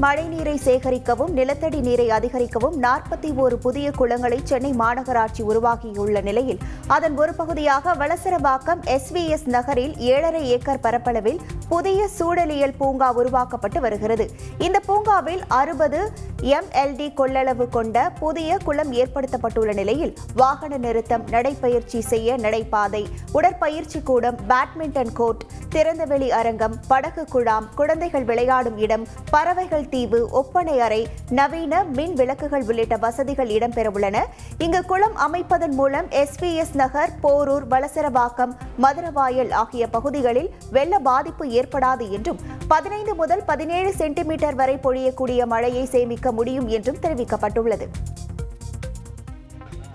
மழை மழைநீரை சேகரிக்கவும் நிலத்தடி நீரை அதிகரிக்கவும் நாற்பத்தி ஓரு புதிய குளங்களை சென்னை மாநகராட்சி உருவாக்கியுள்ள நிலையில் அதன் ஒரு பகுதியாக வளசரவாக்கம் எஸ்விஎஸ் நகரில் ஏழரை ஏக்கர் பரப்பளவில் புதிய சூழலியல் பூங்கா உருவாக்கப்பட்டு வருகிறது. இந்த பூங்காவில் அறுபது எம்எல்டி கொள்ளளவு கொண்ட புதிய குளம் ஏற்படுத்தப்பட்டுள்ள நிலையில் வாகன நிறுத்தம் நடைப்பயிற்சி செய்ய நடைபாதை உடற்பயிற்சி கூடம் பேட்மிண்டன் கோர்ட் திறந்தவெளி அரங்கம் படகு குழாம் குழந்தைகள் விளையாடும் இடம் பறவைகள் தீவு ஒப்பனை அறை நவீன மின் விளக்குகள் உள்ளிட்ட வசதிகள் இடம்பெறவுள்ளன. இங்கு குளம் அமைப்பதன் மூலம் S P S Nagar Porur Valasaravakkam Maduravoyal ஆகிய பகுதிகளில் வெள்ள பாதிப்பு ஏற்படாது என்றும் பதினைந்து முதல் பதினேழு சென்டிமீட்டர் வரை பொழியக்கூடிய மழையை சேமிக்க முடியும் என்றும் தெரிவிக்கப்பட்டுள்ளது.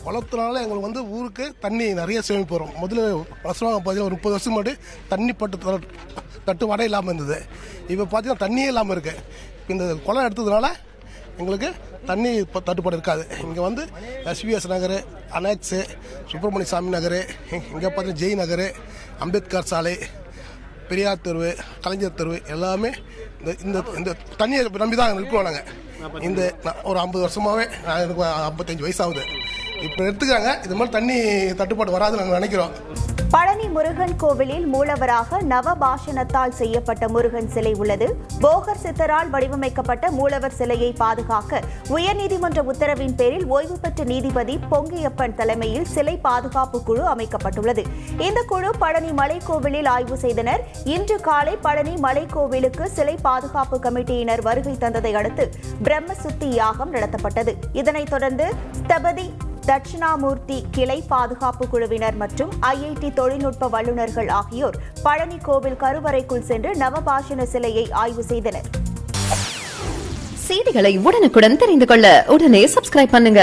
குளத்தினால எங்களுக்கு வந்து ஊருக்கு தண்ணி நிறைய சேமிப்பு வரும். முதல்ல வருஷமாக பார்த்தீங்கன்னா ஒரு முப்பது வருஷம் மட்டும் தண்ணி பட்டு தட்டு- வடை இல்லாமல் இருந்தது. இப்போ பார்த்தீங்கன்னா தண்ணியே இல்லாமல் இருக்குது இந்த குளம் எடுத்ததுனால எங்களுக்கு தண்ணி இப்போ தட்டுப்பாடு இருக்காது. இங்கே வந்து எஸ்விஎஸ் நகர் அனாக்ஸு சுப்பிரமணிய சாமி நகர் இங்கே பார்த்தீங்கன்னா ஜெய் நகர் அம்பேத்கர் சாலை பெரியார் தெருவு கலைஞர் தெருவு எல்லாமே இந்த இந்த இந்த தண்ணியை நம்பி தான் இருக்கிறோம் நாங்கள் இந்த ஒரு ஐம்பது வருஷமாகவே எனக்கு ஐம்பத்தஞ்சு வயசாகுது இப்போ எடுத்துக்கிறாங்க இது மாதிரி தண்ணி தட்டுப்பாடு வராதுன்னு நாங்கள் நினைக்கிறோம். பழனி முருகன் கோவிலில் மூலவராக நவபாஷணத்தால் செய்யப்பட்ட முருகன் சிலை உள்ளது. போகர் சித்தரால் வடிவமைக்கப்பட்ட மூலவர் சிலையை பாதுகாக்க உயர்நீதிமன்ற உத்தரவின் பேரில் ஓய்வு பெற்ற நீதிபதி பொங்கியப்பன் தலைமையில் சிலை பாதுகாப்பு குழு அமைக்கப்பட்டுள்ளது. இந்த குழு பழனி மலைக்கோவிலில் ஆய்வு செய்தனர். இன்று காலை பழனி மலைக்கோவிலுக்கு சிலை பாதுகாப்பு கமிட்டியினர் வருகை தந்ததை அடுத்து பிரம்ம சுத்தி யாகம் நடத்தப்பட்டது. இதனைத் தொடர்ந்து ஸ்தபதி தட்சிணாமூர்த்தி கிளை பாதுகாப்பு குழுவினர் மற்றும் ஐஐடி தொழில்நுட்ப வல்லுநர்கள் ஆகியோர் பழனி கோவில் கருவறைக்குள் சென்று நவபாஷண சிலையை ஆய்வு செய்தனர். செய்திகளை உடனுக்குடன் தெரிந்து கொள்ள உடனே சப்ஸ்கிரைப் பண்ணுங்க.